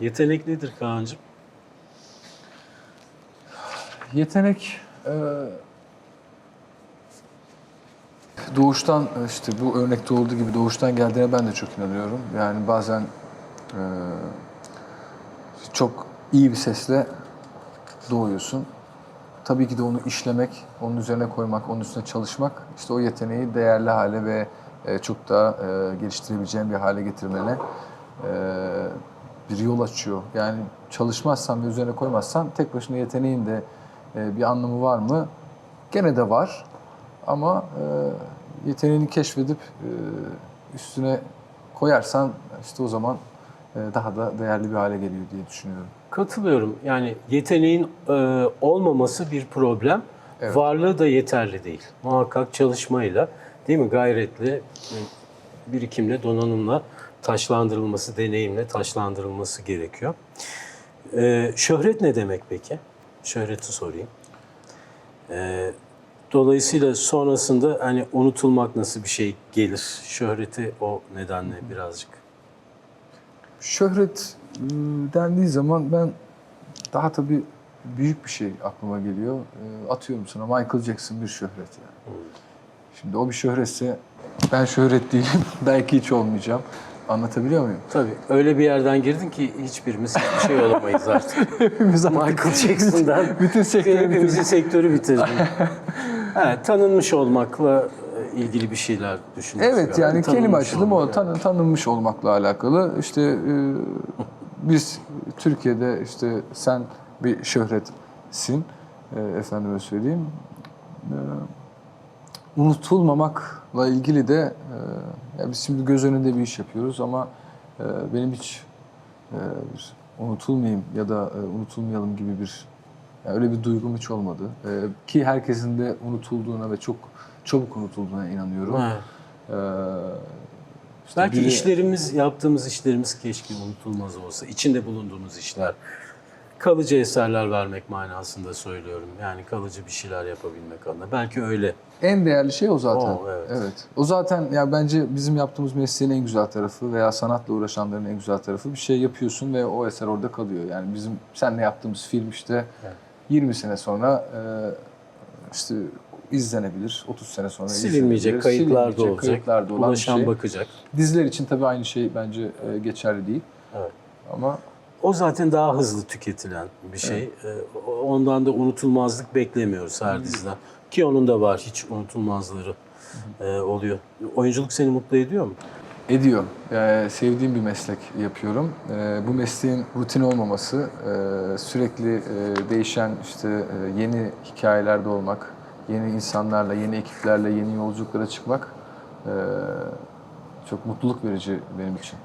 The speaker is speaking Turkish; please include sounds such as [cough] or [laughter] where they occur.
Yetenek nedir Kaan'cığım? Yetenek e, doğuştan e, işte bu örnekte olduğu gibi doğuştan geldiğine ben de çok inanıyorum. Yani bazen e, çok iyi bir sesle doğuyorsun. Tabii ki de onu işlemek, onun üzerine koymak, onun üstüne çalışmak işte o yeteneği değerli hale ve çok daha e, geliştirebileceğin bir hale getirmene e, bir yol açıyor. Yani çalışmazsan ve üzerine koymazsan tek başına yeteneğin de e, bir anlamı var mı? Gene de var. Ama e, yeteneğini keşfedip e, üstüne koyarsan işte o zaman daha da değerli bir hale geliyor diye düşünüyorum. Katılıyorum. Yani yeteneğin olmaması bir problem. Evet. Varlığı da yeterli değil. Muhakkak çalışmayla, değil mi? Gayretle, birikimle, donanımla taşlandırılması, deneyimle taşlandırılması gerekiyor. E, şöhret ne demek peki? Şöhreti sorayım. E, dolayısıyla sonrasında hani unutulmak nasıl bir şey gelir? Şöhreti o nedenle birazcık. Şöhret e, dendiği zaman ben daha tabii büyük bir şey aklıma geliyor. E, atıyorum sana Michael Jackson bir şöhret yani. Şimdi o bir şöhretse ben şöhret değilim. [laughs] Belki hiç olmayacağım. Anlatabiliyor muyum? Tabii öyle bir yerden girdin ki hiçbirimiz hiçbir şey olamayız artık. [laughs] Hepimiz Michael Jackson'dan [laughs] bütün sektörü hepimizin sektörü bitirdin. [laughs] evet, tanınmış olmakla e, ilgili bir şeyler düşünüyorsun. Evet yani kelime Tanınmış açılımı o olmak. tanı, tanınmış olmakla alakalı. İşte e, biz Türkiye'de işte sen bir şöhretsin e, efendime söyleyeyim. E, unutulmamakla ilgili de e, ya biz şimdi göz önünde bir iş yapıyoruz ama e, benim hiç e, unutulmayayım ya da e, unutulmayalım gibi bir yani öyle bir duygum hiç olmadı. E, ki herkesin de unutulduğuna ve çok çabuk unutulduğuna inanıyorum. Evet. Ee, işte Belki biri- işlerimiz, yaptığımız işlerimiz keşke unutulmaz olsa. İçinde bulunduğumuz işler. Kalıcı eserler vermek manasında söylüyorum. Yani kalıcı bir şeyler yapabilmek adına. Belki öyle. en değerli şey o zaten. O, evet. O zaten ya bence bizim yaptığımız mesleğin en güzel tarafı veya sanatla uğraşanların en güzel tarafı bir şey yapıyorsun ve o eser orada kalıyor. Yani bizim seninle yaptığımız film işte Evet. 20 sene sonra e, işte izlenebilir. 30 sene sonra Silinmeyecek, kayıtlarda olacak. kayıtlarda olan bir Ulaşan şey. bakacak. Diziler için tabii aynı şey bence e, geçerli değil. Evet. Ama O zaten daha hızlı tüketilen bir şey. Ee, Ondan da unutulmazlık beklemiyoruz her diziden. Ki onun da var hiç unutulmazları e, oluyor. Oyunculuk seni mutlu ediyor mu? Ediyor. Yani sevdiğim bir meslek yapıyorum. Ee, bu mesleğin rutin olmaması, e, sürekli e, değişen işte e, yeni hikayelerde olmak, yeni insanlarla, yeni ekiplerle, yeni yolculuklara çıkmak e, çok mutluluk verici benim için.